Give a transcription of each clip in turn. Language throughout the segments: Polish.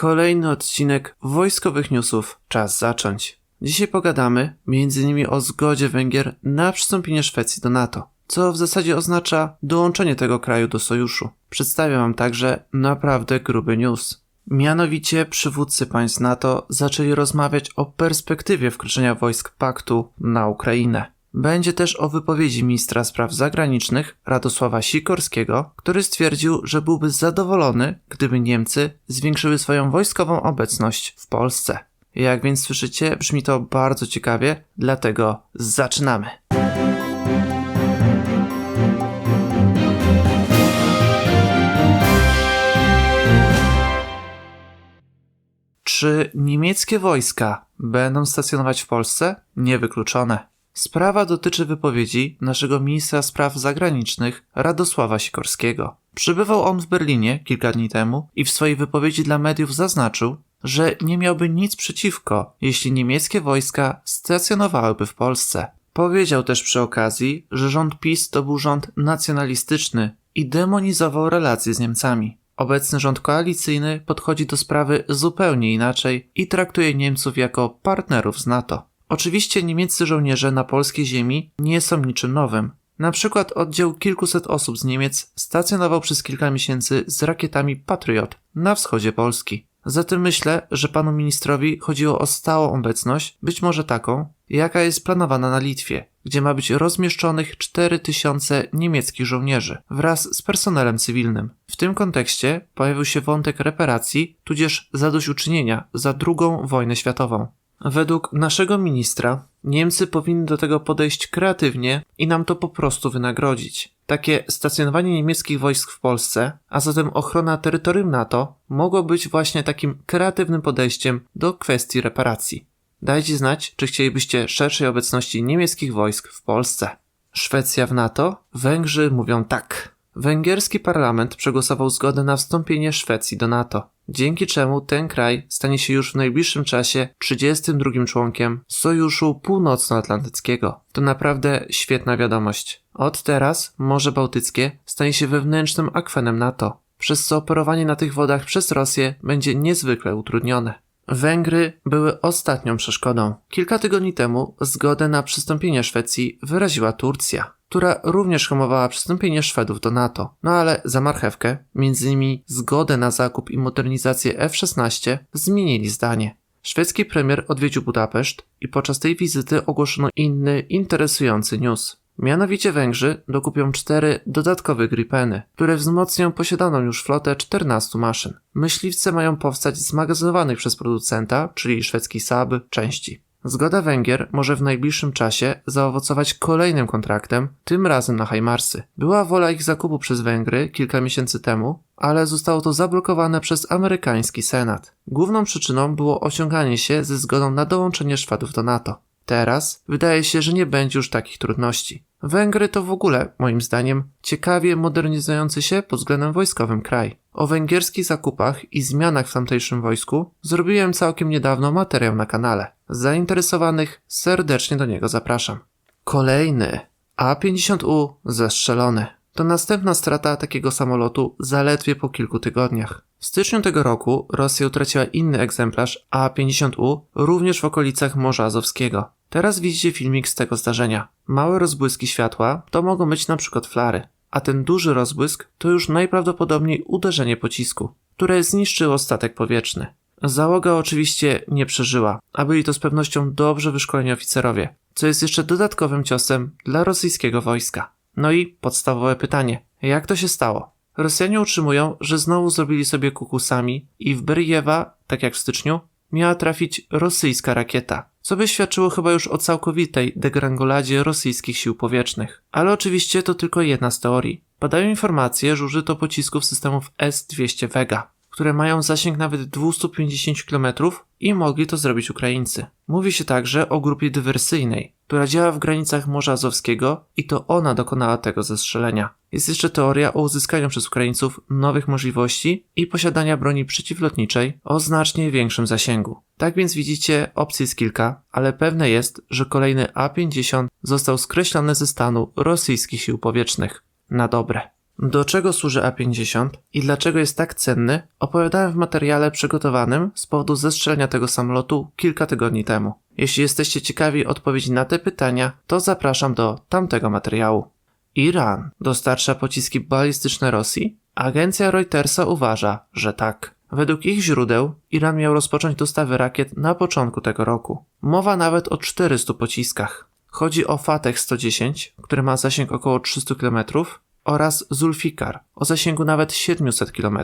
Kolejny odcinek wojskowych newsów. Czas zacząć. Dzisiaj pogadamy m.in. o zgodzie Węgier na przystąpienie Szwecji do NATO, co w zasadzie oznacza dołączenie tego kraju do sojuszu. Przedstawię Wam także naprawdę gruby news. Mianowicie przywódcy państw NATO zaczęli rozmawiać o perspektywie wkroczenia wojsk paktu na Ukrainę. Będzie też o wypowiedzi ministra spraw zagranicznych Radosława Sikorskiego, który stwierdził, że byłby zadowolony, gdyby Niemcy zwiększyły swoją wojskową obecność w Polsce. Jak więc słyszycie, brzmi to bardzo ciekawie, dlatego zaczynamy. Czy niemieckie wojska będą stacjonować w Polsce? Niewykluczone. Sprawa dotyczy wypowiedzi naszego ministra spraw zagranicznych Radosława Sikorskiego. Przybywał on w Berlinie kilka dni temu i w swojej wypowiedzi dla mediów zaznaczył, że nie miałby nic przeciwko, jeśli niemieckie wojska stacjonowałyby w Polsce. Powiedział też przy okazji, że rząd PiS to był rząd nacjonalistyczny i demonizował relacje z Niemcami. Obecny rząd koalicyjny podchodzi do sprawy zupełnie inaczej i traktuje Niemców jako partnerów z NATO. Oczywiście niemieccy żołnierze na polskiej ziemi nie są niczym nowym. Na przykład oddział kilkuset osób z Niemiec stacjonował przez kilka miesięcy z rakietami Patriot na wschodzie Polski. Zatem myślę, że panu ministrowi chodziło o stałą obecność, być może taką, jaka jest planowana na Litwie, gdzie ma być rozmieszczonych 4000 niemieckich żołnierzy wraz z personelem cywilnym. W tym kontekście pojawił się wątek reparacji, tudzież zadośćuczynienia za II wojnę światową. Według naszego ministra, Niemcy powinny do tego podejść kreatywnie i nam to po prostu wynagrodzić. Takie stacjonowanie niemieckich wojsk w Polsce, a zatem ochrona terytorium NATO, mogło być właśnie takim kreatywnym podejściem do kwestii reparacji. Dajcie znać, czy chcielibyście szerszej obecności niemieckich wojsk w Polsce. Szwecja w NATO? Węgrzy mówią tak. Węgierski parlament przegłosował zgodę na wstąpienie Szwecji do NATO, dzięki czemu ten kraj stanie się już w najbliższym czasie 32 członkiem Sojuszu Północnoatlantyckiego. To naprawdę świetna wiadomość. Od teraz Morze Bałtyckie stanie się wewnętrznym akwenem NATO, przez co operowanie na tych wodach przez Rosję będzie niezwykle utrudnione. Węgry były ostatnią przeszkodą. Kilka tygodni temu zgodę na przystąpienie Szwecji wyraziła Turcja która również hamowała przystąpienie Szwedów do NATO. No ale za marchewkę, między innymi zgodę na zakup i modernizację F-16, zmienili zdanie. Szwedzki premier odwiedził Budapeszt i podczas tej wizyty ogłoszono inny, interesujący news. Mianowicie Węgrzy dokupią cztery dodatkowe Gripeny, które wzmocnią posiadaną już flotę 14 maszyn. Myśliwce mają powstać z magazynowanych przez producenta, czyli szwedzki Saab, części. Zgoda Węgier może w najbliższym czasie zaowocować kolejnym kontraktem, tym razem na Hajmarsy. Była wola ich zakupu przez Węgry kilka miesięcy temu, ale zostało to zablokowane przez amerykański Senat. Główną przyczyną było osiąganie się ze zgodą na dołączenie Szwedów do NATO. Teraz wydaje się, że nie będzie już takich trudności. Węgry to w ogóle, moim zdaniem, ciekawie modernizujący się pod względem wojskowym kraj. O węgierskich zakupach i zmianach w tamtejszym wojsku zrobiłem całkiem niedawno materiał na kanale. Zainteresowanych serdecznie do niego zapraszam. Kolejny A-50U zestrzelony. To następna strata takiego samolotu zaledwie po kilku tygodniach. W styczniu tego roku Rosja utraciła inny egzemplarz A-50U również w okolicach Morza Azowskiego. Teraz widzicie filmik z tego zdarzenia. Małe rozbłyski światła to mogą być na przykład flary, a ten duży rozbłysk to już najprawdopodobniej uderzenie pocisku, które zniszczyło statek powietrzny. Załoga oczywiście nie przeżyła, a byli to z pewnością dobrze wyszkoleni oficerowie, co jest jeszcze dodatkowym ciosem dla rosyjskiego wojska. No i podstawowe pytanie: jak to się stało? Rosjanie utrzymują, że znowu zrobili sobie kukusami i w Beryjewa, tak jak w styczniu, miała trafić rosyjska rakieta, co by świadczyło chyba już o całkowitej degrangoladzie rosyjskich sił powietrznych. Ale oczywiście to tylko jedna z teorii. Padają informacje, że użyto pocisków systemów S-200 Vega które mają zasięg nawet 250 km i mogli to zrobić Ukraińcy. Mówi się także o grupie dywersyjnej, która działa w granicach Morza Azowskiego i to ona dokonała tego zestrzelenia. Jest jeszcze teoria o uzyskaniu przez Ukraińców nowych możliwości i posiadania broni przeciwlotniczej o znacznie większym zasięgu. Tak więc widzicie, opcji jest kilka, ale pewne jest, że kolejny A-50 został skreślony ze stanu rosyjskich sił powietrznych. Na dobre. Do czego służy A-50 i dlaczego jest tak cenny, opowiadałem w materiale przygotowanym z powodu zestrzelenia tego samolotu kilka tygodni temu. Jeśli jesteście ciekawi odpowiedzi na te pytania, to zapraszam do tamtego materiału. Iran dostarcza pociski balistyczne Rosji? Agencja Reutersa uważa, że tak. Według ich źródeł Iran miał rozpocząć dostawy rakiet na początku tego roku. Mowa nawet o 400 pociskach. Chodzi o Fateh 110, który ma zasięg około 300 km oraz Zulfikar o zasięgu nawet 700 km.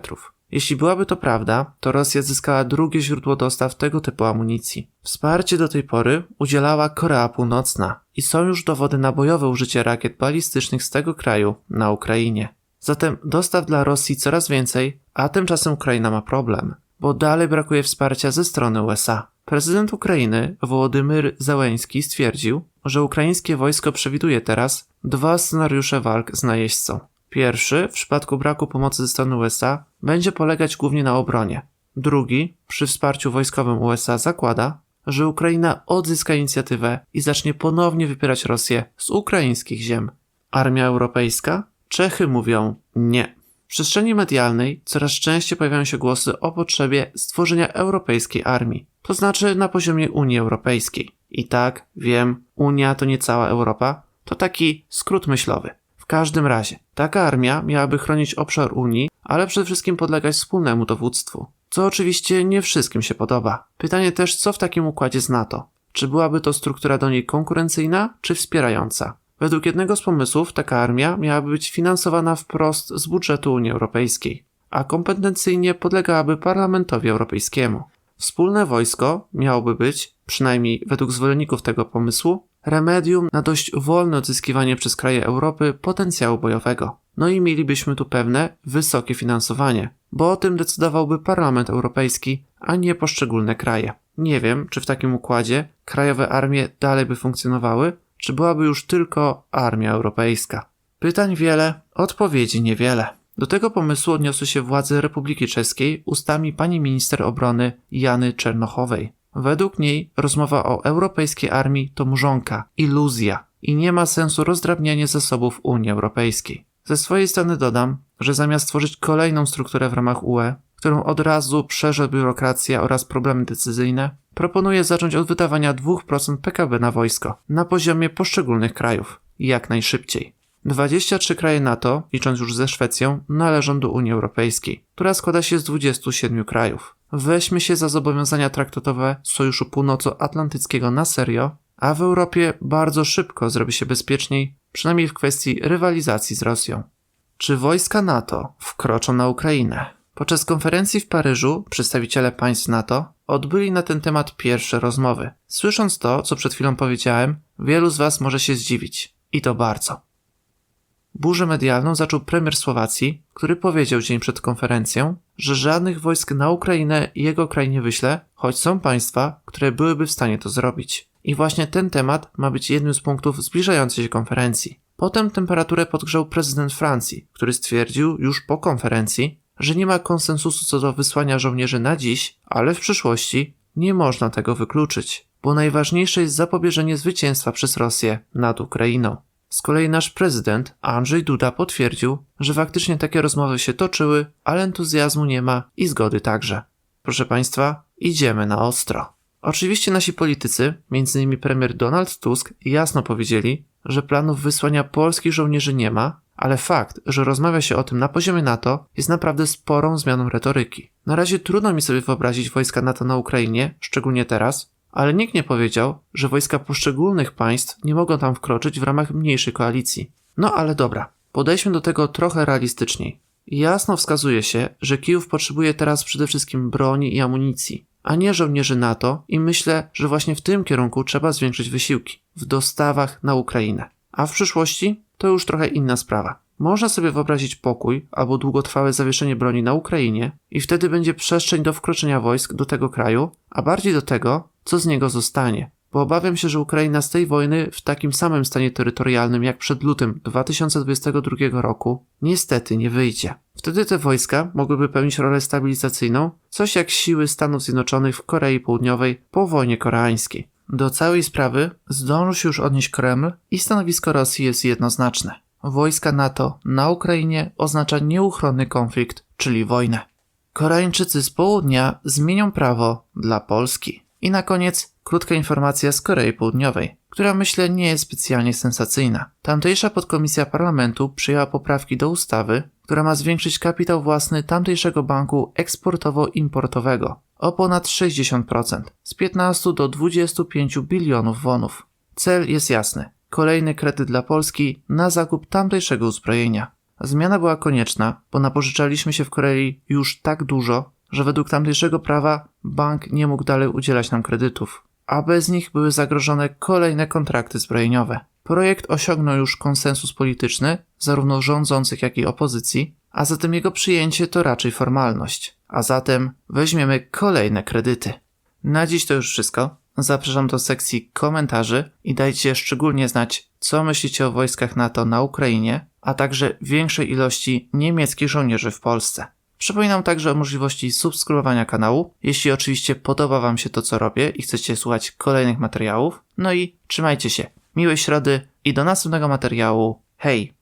Jeśli byłaby to prawda, to Rosja zyskała drugie źródło dostaw tego typu amunicji. Wsparcie do tej pory udzielała Korea Północna i są już dowody na bojowe użycie rakiet balistycznych z tego kraju na Ukrainie. Zatem dostaw dla Rosji coraz więcej, a tymczasem Ukraina ma problem, bo dalej brakuje wsparcia ze strony USA. Prezydent Ukrainy Wołodymyr Zełenski stwierdził, że ukraińskie wojsko przewiduje teraz dwa scenariusze walk z najeźdźcą. Pierwszy, w przypadku braku pomocy ze strony USA, będzie polegać głównie na obronie. Drugi, przy wsparciu wojskowym USA, zakłada, że Ukraina odzyska inicjatywę i zacznie ponownie wypierać Rosję z ukraińskich ziem. Armia europejska? Czechy mówią nie. W przestrzeni medialnej coraz częściej pojawiają się głosy o potrzebie stworzenia europejskiej armii, to znaczy na poziomie Unii Europejskiej. I tak, wiem, Unia to nie cała Europa, to taki skrót myślowy. W każdym razie, taka armia miałaby chronić obszar Unii, ale przede wszystkim podlegać wspólnemu dowództwu. Co oczywiście nie wszystkim się podoba. Pytanie też, co w takim układzie z NATO? Czy byłaby to struktura do niej konkurencyjna, czy wspierająca? Według jednego z pomysłów taka armia miałaby być finansowana wprost z budżetu Unii Europejskiej, a kompetencyjnie podlegałaby Parlamentowi Europejskiemu. Wspólne wojsko miałoby być, przynajmniej według zwolenników tego pomysłu, remedium na dość wolne odzyskiwanie przez kraje Europy potencjału bojowego. No i mielibyśmy tu pewne wysokie finansowanie, bo o tym decydowałby Parlament Europejski, a nie poszczególne kraje. Nie wiem, czy w takim układzie krajowe armie dalej by funkcjonowały, czy byłaby już tylko armia europejska. Pytań wiele, odpowiedzi niewiele. Do tego pomysłu odniosły się władze Republiki Czeskiej ustami pani minister obrony Jany Czernochowej. Według niej rozmowa o europejskiej armii to mrzonka, iluzja i nie ma sensu rozdrabnianie zasobów Unii Europejskiej. Ze swojej strony dodam, że zamiast tworzyć kolejną strukturę w ramach UE, którą od razu przeże biurokracja oraz problemy decyzyjne, proponuje zacząć od wydawania 2% PKB na wojsko na poziomie poszczególnych krajów jak najszybciej. 23 kraje NATO, licząc już ze Szwecją, należą do Unii Europejskiej, która składa się z 27 krajów. Weźmy się za zobowiązania traktatowe Sojuszu Północnoatlantyckiego na serio, a w Europie bardzo szybko zrobi się bezpieczniej, przynajmniej w kwestii rywalizacji z Rosją. Czy wojska NATO wkroczą na Ukrainę? Podczas konferencji w Paryżu przedstawiciele państw NATO odbyli na ten temat pierwsze rozmowy. Słysząc to, co przed chwilą powiedziałem, wielu z Was może się zdziwić. I to bardzo. Burzę medialną zaczął premier Słowacji, który powiedział dzień przed konferencją, że żadnych wojsk na Ukrainę i jego kraj nie wyśle, choć są państwa, które byłyby w stanie to zrobić. I właśnie ten temat ma być jednym z punktów zbliżającej się konferencji. Potem temperaturę podgrzał prezydent Francji, który stwierdził już po konferencji, że nie ma konsensusu co do wysłania żołnierzy na dziś, ale w przyszłości nie można tego wykluczyć, bo najważniejsze jest zapobieżenie zwycięstwa przez Rosję nad Ukrainą. Z kolei nasz prezydent Andrzej Duda potwierdził, że faktycznie takie rozmowy się toczyły, ale entuzjazmu nie ma i zgody także. Proszę Państwa, idziemy na ostro. Oczywiście nasi politycy, m.in. premier Donald Tusk, jasno powiedzieli, że planów wysłania polskich żołnierzy nie ma, ale fakt, że rozmawia się o tym na poziomie NATO, jest naprawdę sporą zmianą retoryki. Na razie trudno mi sobie wyobrazić wojska NATO na Ukrainie, szczególnie teraz, ale nikt nie powiedział, że wojska poszczególnych państw nie mogą tam wkroczyć w ramach mniejszej koalicji. No ale dobra, podejdźmy do tego trochę realistyczniej. Jasno wskazuje się, że Kijów potrzebuje teraz przede wszystkim broni i amunicji, a nie żołnierzy NATO i myślę, że właśnie w tym kierunku trzeba zwiększyć wysiłki w dostawach na Ukrainę. A w przyszłości to już trochę inna sprawa. Można sobie wyobrazić pokój albo długotrwałe zawieszenie broni na Ukrainie i wtedy będzie przestrzeń do wkroczenia wojsk do tego kraju, a bardziej do tego, co z niego zostanie. Bo obawiam się, że Ukraina z tej wojny w takim samym stanie terytorialnym jak przed lutym 2022 roku niestety nie wyjdzie. Wtedy te wojska mogłyby pełnić rolę stabilizacyjną, coś jak siły Stanów Zjednoczonych w Korei Południowej po wojnie koreańskiej. Do całej sprawy zdążył się już odnieść Kreml i stanowisko Rosji jest jednoznaczne. Wojska NATO na Ukrainie oznacza nieuchronny konflikt, czyli wojnę. Koreańczycy z południa zmienią prawo dla Polski. I na koniec krótka informacja z Korei Południowej, która myślę nie jest specjalnie sensacyjna. Tamtejsza podkomisja parlamentu przyjęła poprawki do ustawy, która ma zwiększyć kapitał własny tamtejszego banku eksportowo-importowego o ponad 60%, z 15 do 25 bilionów wonów. Cel jest jasny. Kolejny kredyt dla Polski na zakup tamtejszego uzbrojenia. Zmiana była konieczna, bo napożyczaliśmy się w Korei już tak dużo, że według tamtejszego prawa bank nie mógł dalej udzielać nam kredytów, a bez nich były zagrożone kolejne kontrakty zbrojeniowe. Projekt osiągnął już konsensus polityczny, zarówno rządzących, jak i opozycji, a zatem jego przyjęcie to raczej formalność. A zatem weźmiemy kolejne kredyty. Na dziś to już wszystko. Zapraszam do sekcji komentarzy i dajcie szczególnie znać, co myślicie o wojskach NATO na Ukrainie, a także większej ilości niemieckich żołnierzy w Polsce. Przypominam także o możliwości subskrybowania kanału, jeśli oczywiście podoba Wam się to, co robię i chcecie słuchać kolejnych materiałów. No i trzymajcie się. Miłej środy i do następnego materiału. Hej!